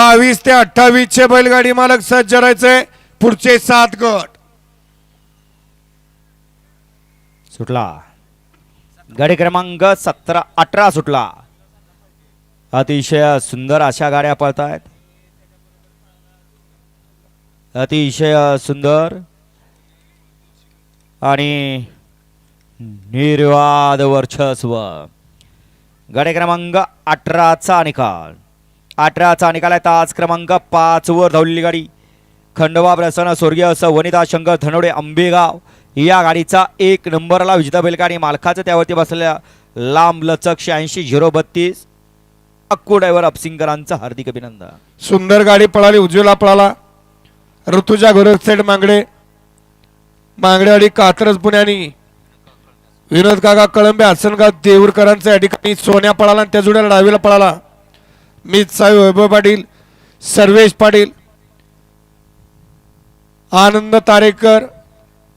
बावीस ते अठ्ठावीस चे बैलगाडी मालक सज्ज राहायचे पुढचे सात गट. सुटला. गाडी क्रमांक सतरा अठरा सुटला. अतिशय सुंदर अशा गाड्या पळतायत. अतिशय सुंदर आणि निर्वाद वर्चस्व. गाडी क्रमांक अठराचा निकाल. अठराचा निकाल आहे. तास क्रमांक पाच वर धावलेली गाडी. खंडोबा प्रसन्न स्वर्गीय असं वनिता शंकर धनोडे आंबेगाव. या गाडीचा एक नंबरला विजेता बैलगाडी मालकाचं त्यावरती बसलेल्या लांब लचक शहाऐंशी झिरो बत्तीस अक्कू ड्रायव्हर अपसिंगरांचं हार्दिक अभिनंदन. सुंदर गाडी पळाली उजवीला पळाला. ऋतुजा गोरखसेठ मांगडे. मांगडे आणि कात्रज पुण्यानी. विनोद काका कळंबे हसनगाव देऊरकरांचा या ठिकाणी सोन्या पळाला आणि त्या जुड्याला डावीला पळाला. मी साहेब वैभव पाटील सर्वेश पाटील आनंद तारेकर